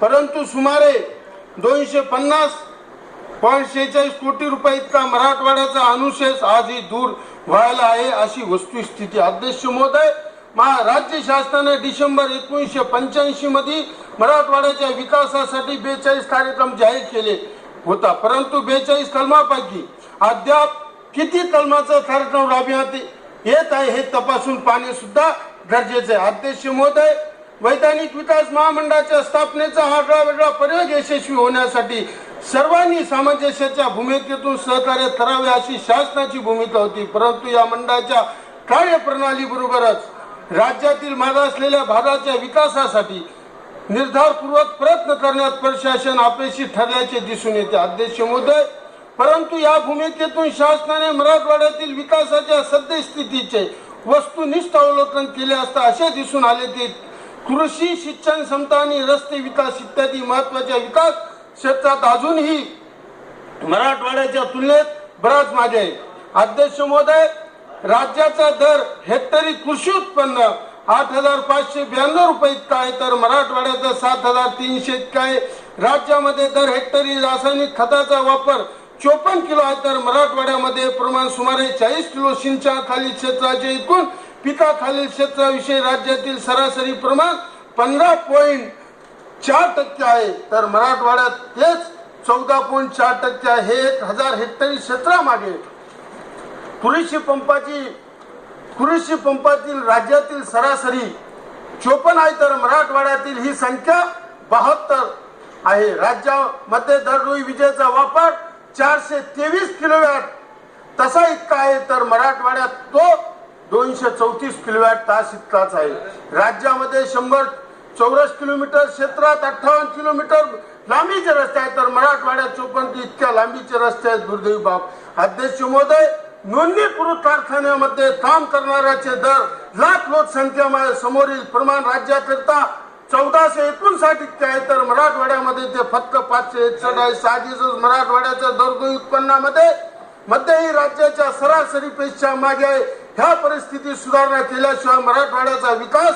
परंतु सुमारे दोनशे पन्नास पॉईंट शेहेचाळीस कोटी रुपये इतका मराठवाड्याचा अनुशेष आजही दूर व्हायला आहे अशी वस्तुस्थिती. अध्यक्ष महोदय राज्य शासनाने डिसेंबर एकोणीसशे पंच्याऐंशी मध्ये मराठवाड्याच्या विकासासाठी बेचाळीस कार्यक्रम जाहीर केले होता. परंतु बेचाळीस कलमापैकी अद्याप किती कलमाचा कार्यक्रम राबविण्यात येत आहे हे तपासून पाहणे सुद्धा गरजेचे आहे. अध्यक्ष महोदय वैधानिक विकास महामंडळाच्या स्थापनेचा हा वेगळा प्रयोग यशस्वी होण्यासाठी सर्वांनी सामंजस्याच्या भूमिकेतून सहकार्य करावे अशी शासनाची भूमिका होती. परंतु या मंडळाच्या कार्यप्रणाली बरोबरच राज्यातील मागासलेल्या भागाच्या विकासासाठी निर्धारपूर्वक प्रयत्न करण्यात प्रशासन अपयशी ठरल्याचे दिसून येते. अध्यक्ष महोदय परंतु या भूमिकेतून शासनाने मराठवाड्यातील विकासाच्या सद्यस्थितीचे वस्तुनिष्ठ अवलोकन केले असता असे दिसून आले की कृषी शिक्षण क्षमता आणि रस्ते विकास इत्यादी महत्त्वाच्या विकास क्षेत्रात अजूनही मराठवाड्याच्या तुलनेत बराच मागे आहे. अध्यक्ष महोदय राज्याचा दर हेक्टरी कृषी उत्पन्न आठ हजार पाचशे ब्याण्णव रुपये इतका आहे तर मराठवाड्याचा सात हजार तीनशे इतका आहे. राज्यामध्ये दर हेक्टरी रासायनिक खताचा वापर चोपन्न किलो आहे तर मराठवाड्यामध्ये प्रमाण सुमारे चाळीस किलो सिंचनाखाली क्षेत्राचे एकूण पिकाखालील क्षेत्राविषयी राज्यातील सरासरी प्रमाण पंधरा पॉईंट चार टक्के आहे. तर मराठवाड्यात तेच चौदा पॉईंट चार टक्के आहे. हे एक हजार हेक्टरी क्षेत्रामागे. कृषी पंपाची कृषी पंपातील राज्यातील सरासरी चोपन्न आहे. तर मराठवाड्यातील ही संख्या बहात्तर आहे. राज्यामध्ये दरडोई विजेचा वापर चारशे तेवीस किलोवॅट. तसा इतका आहे. तर मराठवाड्यात तो दोनशे चौतीस किलोवॅट तास इतकाच आहे. राज्यामध्ये शंभर चौरस किलोमीटर क्षेत्रात अठ्ठावन्न किलोमीटर लांबीचे रस्ते आहेत. तर मराठवाड्यात चोपन्न इतक्या लांबीचे रस्ते आहेत दुर्दैवी बाब. अध्यक्ष महोदय नोंदणीकृत कारखान्यामध्ये काम करणाऱ्याचे दर लाख लोकसंख्या समोरील प्रमाण राज्याकरिता चौदाशे एकोणसाठ इतके आहे. तर मराठवाड्यामध्ये ते फक्त पाचशे एकसष्ट आहे. साधीच मराठवाड्याच्या दरडोई उत्पन्नामध्ये मध्यही राज्याच्या सरासरीपेक्षा मागे आहे. ह्या परिस्थितीत सुधारणा केल्याशिवाय मराठवाड्याचा विकास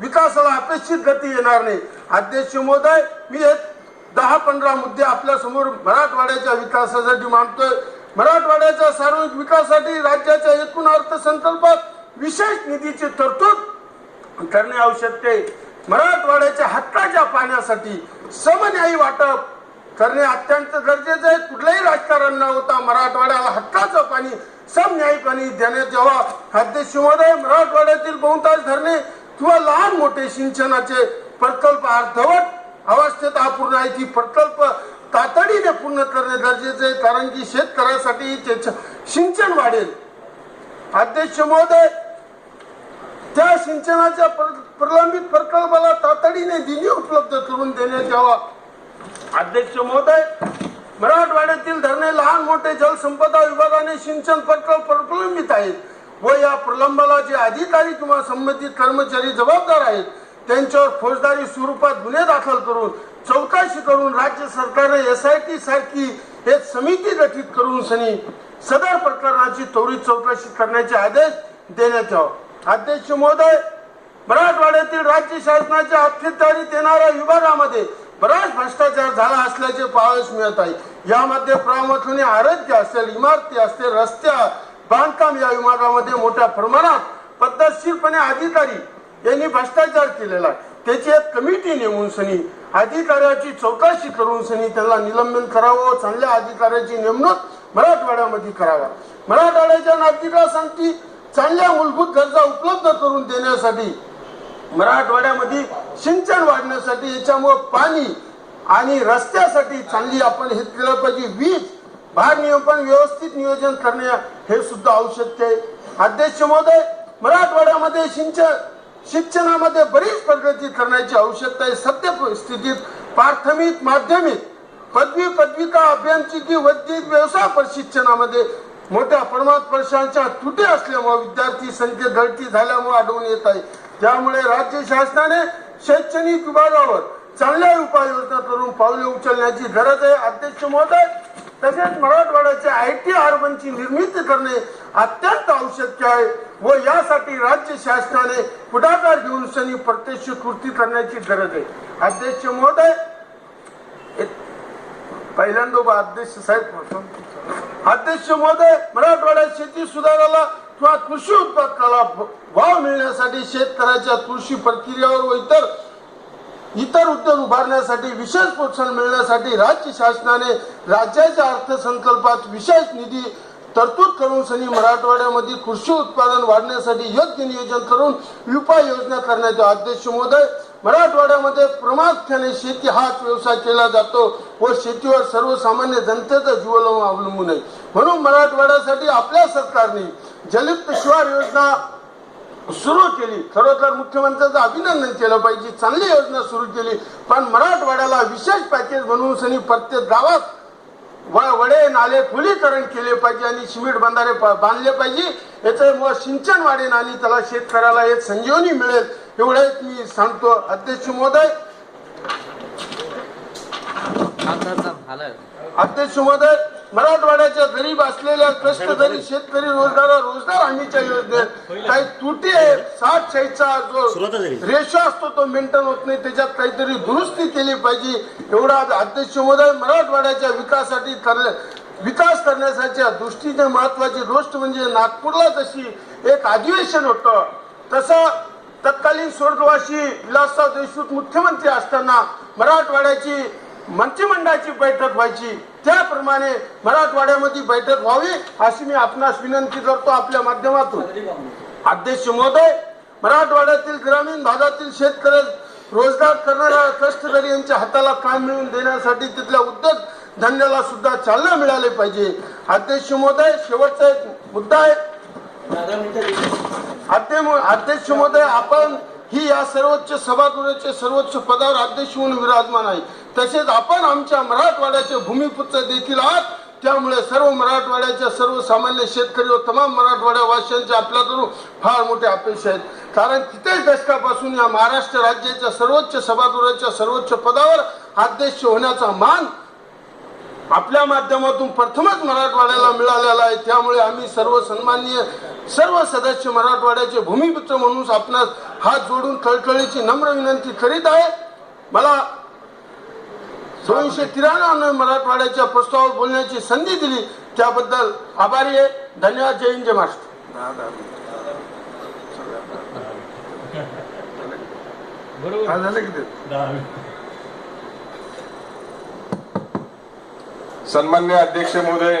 विकासाला अपेक्षित गती येणार नाही. अध्यक्ष महोदय मी हे दहा पंधरा मुद्दे आपल्यासमोर मराठवाड्याच्या विकासासाठी मांडतोय. मराठवाड्याच्या सार्वजनिक विकासासाठी राज्याच्या एकूण अर्थसंकल्पात विशेष निधीची तरतूद करणे आवश्यक आहे. मराठवाड्याच्या हक्काच्या पाण्यासाठी समन्यायी वाटप करणे अत्यंत गरजेचं आहे. कुठलंही राजकारण न होता मराठवाड्याला हक्काचं पाणी समन्यायीपणे देण्यात यावा अध्यक्ष महोदय मराठवाड्यातील बहुतांश धरणे किंवा लहान मोठे सिंचनाचे प्रकल्प अर्धवट अवस्थेत अपूर्ण आहे. ती प्रकल्प तातडीने पूर्ण करणे गरजेचे आहे कारण की शेतकऱ्यासाठी सिंचन वाढेल. अध्यक्ष महोदय त्या सिंचनाच्या प्र- प्रलंबित प्रकल्पाला तातडीने निधी उपलब्ध करून देण्यात यावा. अध्यक्ष महोदय मराठवाड्यातील धरणे लहान मोठे जलसंपदा विभागाने सिंचन प्रकल्प प्रलंबित आहेत व या प्रलंबाला जे अधिकारी किंवा संबंधित कर्मचारी जबाबदार आहेत त्यांच्यावर फौजदारी स्वरूपात गुन्हे दाखल करून चौकशी करून राज्य सरकारने एस आय टी सारखी एक समिती गठीत करून सनी सदर प्रकरणाची त्वरित चौकशी करण्याचे आदेश देण्यात यावा. अध्यक्ष महोदय मराठवाड्यातील राज्य शासनाच्या अखत्यारीत येणाऱ्या विभागामध्ये बराच भ्रष्टाचार झाला असल्याचे पाहावयास मिळत आहे. यामध्ये प्रामुख्याने आरोग्य असेल इमारती असतील रस्त्या बांधकाम या विभागामध्ये मोठ्या प्रमाणात पद्धतशीरपणे अधिकारी यांनी भ्रष्टाचार केलेला आहे. त्याची एक कमिटी नेमून सनी अधिकाऱ्याची चौकशी करून सनी त्याला निलंबन करावं चांगल्या अधिकाऱ्याची नेमणूक मराठवाड्यामध्ये करावा. मराठवाड्याच्या नागरिकांसाठी चांगल्या मूलभूत गरजा उपलब्ध करून देण्यासाठी मराठवाड्यामध्ये सिंचन वाढण्यासाठी याच्यामुळं पाणी आणि रस्त्यासाठी चांगली आपण हे केलं पाहिजे वीज भार व्यवस्थित नियोजन करणे हे सुद्धा आवश्यक आहे. अध्यक्ष महोदय मराठवाड्यामध्ये सिंचन शिक्षणामध्ये बरीच प्रगती करण्याची आवश्यकता आहे. सत्य परिस्थितीत प्राथमिक माध्यमिक पदवी पदविका अभियांत्रिकी वैद्यिक व्यवसाय प्रशिक्षणामध्ये मोठ्या प्रमाणात पैशांच्या तुटे असल्यामुळे विद्यार्थी संख्येत गळती झाल्यामुळे आढळून येत आहे. त्यामुळे राज्य शासनाने शैक्षणिक विभागावर चांगल्या उपाययोजना करून पावले उचलण्याची गरज आहे. अध्यक्ष महोदय तसेच मराठवाड्याच्या आय टी अर्बनची निर्मिती करणे अत्यंत आवश्यक आहे व यासाठी राज्य शासनाने पुढाकार घेऊन सनी प्रत्यक्ष कृती करण्याची गरज आहे. अध्यक्ष महोदय पहिल्यांदा अध्यक्ष साहेब अध्यक्ष महोदय मराठवाड्यात शेती सुधाराला किंवा कृषी उत्पादकाला भाव मिळण्यासाठी शेतकऱ्याच्या कृषी प्रक्रियेवर व इतर इतर उद्योग उभारण्यासाठी विशेष प्रोत्साहन मिळण्यासाठी राज्य शासनाने राज्याच्या अर्थसंकल्पात विशेष निधी तरतूद करून सनी मराठवाड्यामध्ये कृषी उत्पादन वाढण्यासाठी योग्य नियोजन करून उपाययोजना करण्यात यावी. अध्यक्ष महोदय मराठवाड्यामध्ये प्रामुख्याने शेती हाच व्यवसाय केला जातो व शेतीवर सर्वसामान्य जनतेचा जीवन अवलंबून आहे म्हणून मराठवाड्यासाठी आपल्या सरकारने जलयुक्त शिवार योजना सुरू केली. खरोखर मुख्यमंत्र्यांचं अभिनंदन केलं पाहिजे. चांगली योजना सुरू केली. पण मराठवाड्याला विशेष पॅकेज बनवून सनी प्रत्येक गावात व- वडे नाले खुलीकरण केले पाहिजे आणि सिमेंट बंधारे बांधले पाहिजे. याच्यामुळे सिंचन वाढेल आणि त्याला शेतकऱ्याला एक संजीवनी मिळेल. एवढंच मी सांगतो. अध्यक्ष महोदय. अध्यक्ष महोदय. मराठवाड्याच्या गरीब असलेल्या कष्टकरी शेतकरी रोजगार रोजगार हमीच्या योजनेत काही त्रुटी आहे सात छयचा जो रेशो असतो तो मेंटेन होत नाही. त्याच्यात काहीतरी दुरुस्ती केली पाहिजे. एवढा अध्यक्ष महोदय मराठवाड्याच्या विकासासाठी ठरले विकास करण्याच्या दृष्टीने महत्वाची गोष्ट म्हणजे नागपूरला जशी एक अधिवेशन होतं तसं तत्कालीन स्वर्गवासी विलासराव देशमुख मुख्यमंत्री असताना मराठवाड्याची मंत्रिमंडळाची बैठक व्हायची. त्याप्रमाणे मराठवाड्यामध्ये बैठक व्हावी अशी मी आपणास विनंती करतो आपल्या माध्यमातून. अध्यक्ष महोदय मराठवाड्यातील ग्रामीण भागातील शेतकरी रोजगार करणाऱ्या कष्टकरी यांच्या हाताला काम मिळवून देण्यासाठी तिथल्या उद्योग धंद्याला सुद्धा चालना मिळाली पाहिजे. अध्यक्ष महोदय शेवटचा एक मुद्दा आहे. अध्यक्ष महोदय आपण ही या सर्वोच्च सभागृहाचे सर्वोच्च पदावर अध्यक्ष म्हणून विराजमान आहे. तसेच आपण आमच्या मराठवाड्याचे भूमिपुत्र देखील आहात. त्यामुळे सर्व मराठवाड्याच्या सर्वसामान्य शेतकरी व तमाम मराठवाड्या वासियांच्या आपल्याकडून फार मोठ्या अपेक्षा आहेत. कारण कित्येक दशकापासून या महाराष्ट्र राज्याच्या सर्वोच्च सभागृहाच्या सर्वोच्च पदावर अध्यक्ष होण्याचा मान आपल्या माध्यमातून प्रथमच मराठवाड्याला मिळालेला आहे. त्यामुळे आम्ही सर्व सन्माननीय सर्व सदस्य मराठवाड्याचे भूमिपुत्र म्हणून आपणास हात जोडून कळकळीची नम्र विनंती करीत आहे. मला दोनशे त्र्याण्णव मराठवाड्याच्या प्रस्तावावर बोलण्याची संधी दिली. त्याबद्दल आभारी आहे. धन्यवाद. जय हिंद जय महाराष्ट्र. सन्मान्य अध्यक्ष महोदय